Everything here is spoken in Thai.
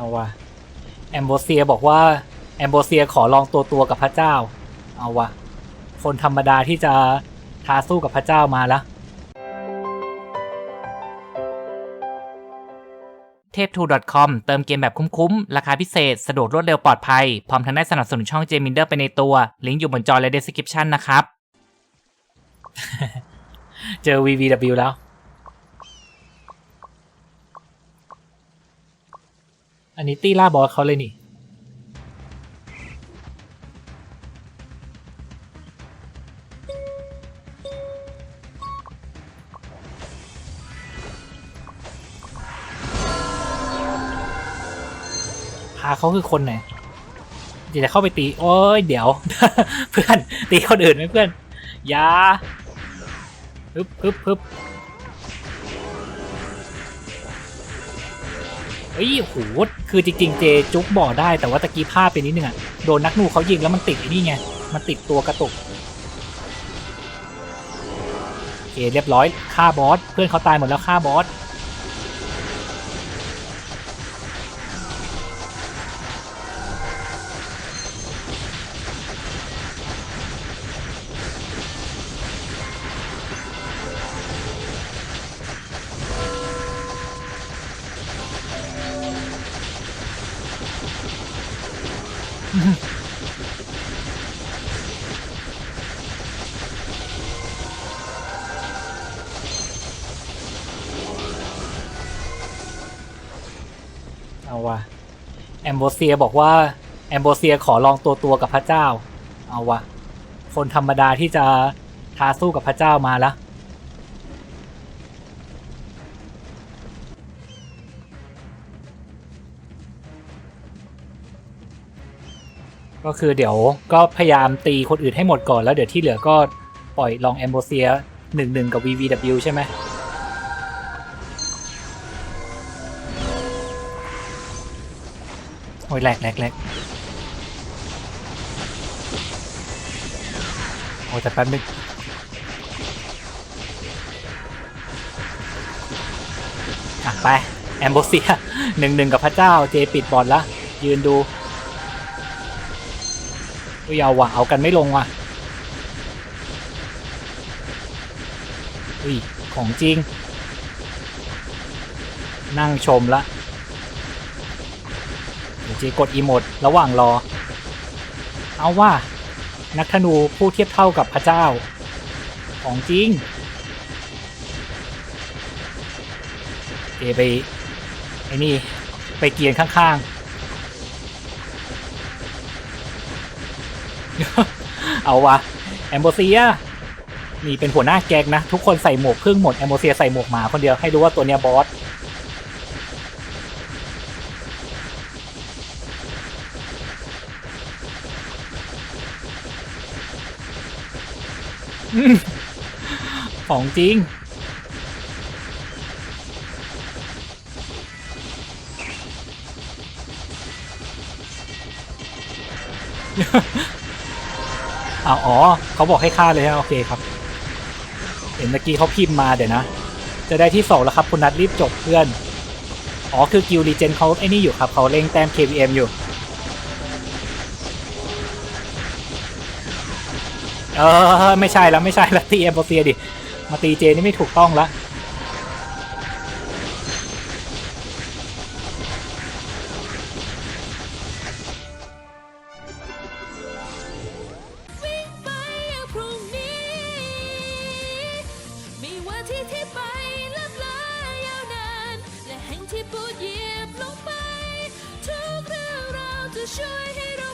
เอาวะแอมโบเซียบอกว่าแอมโบเซียขอลองตัวตัวกับพระเจ้า เอาวะคนธรรมดาที่จะท้าสู้กับพระเจ้ามาแล้วเทพทู .com เติมเกมแบบคุ้มๆ ราคาพิเศษ สะดวกรวดเร็วปลอดภัย พร้อมทั้งได้สนับสนุนช่องเจมินเดอร์ไปในตัว ลิงก์อยู่บนจอและ description นะครับ เจอ VVW แล้ว อันนี้ตี้ล่าบอสเขาเลยนี่พาเขาคือคนไหนเดี๋ยวจะเข้าไปตี โอ้ยเดี๋ยว เพื่อนตีคนอื่นไหมเพื่อน อยาฮึบฮึบฮึบ ฮ้ยโหคือจริงๆ เจจุกบ่อได้แต่ว่าตะกี้พลาดไปนิดนึงอะโดนนักหนูเขายิงแล้วมันติดไอ้นี่ไง มันติดตัวกระตุกโอเคเรียบร้อยฆ่าบอส เพื่อนเขาตายหมดแล้วฆ่าบอส เอาวะแอมโบเซียบอกว่าแอมโบเซียขอลองตัวตัวกับพระเจ้า เอาวะคนธรรมดาที่จะท้าสู้กับพระเจ้ามาแล้ว ก็คือเดี๋ยวก็พยายามตีคนอื่นให้หมดก่อนแล้วเดี๋ยวที่เหลือก็ปล่อยลองแอมโบเซียหนึ่งหนึ่งกับ VVW ใช่ไหมโอ้ยแหลกแหลกแหลกโอ้ยแต่แป๊บนึงอะไป แอมโบเซียหนึ่งหนึ่งกับพระเจ้าเจปิดบอลละยืนดู อุ้ยาว่ะเอากันไม่ลงว่ะอุ้ยของจริง นั่งชมละเดี๋ยวเจกดอีโมดระหว่างรอ เอาว่า นักธนูผู้เทียบเท่ากับพระเจ้า ของจริงเจไปไอ้นี่ไปเกียนข้างๆ เอาวะแอมโบเซียนี่เป็นหัวหน้าแก๊งนะ ทุกคนใส่หมวกครึ่งหมดแอมโบเซียใส่หมวกหมาคนเดียวให้รู้ว่าตัวเนี้ยบอสของจริง อ้าวอ๋อเขาบอกให้ฆ่าเลยฮะโอเคครับ เห็นเมื่อกี้เขาพิมพ์มาเดี๋ยวนะ จะได้ที่สองแล้วครับคุณนัทรีบจบเพื่อน อ๋อคือกิลรีเจนเขาไอ้นี่อยู่ครับเขาเล่งแต้ม KVM อยู่ เออไม่ใช่แล้วไม่ใช่แล้วตีเอ็มโบเซียดิ มาตีเจนี่ไม่ถูกต้องละ ที่ที่ไปลับลายาวนาน และแห่งที่ปวดเหยียบลงไป ทุกเรื่องราวจะช่วยให้เรา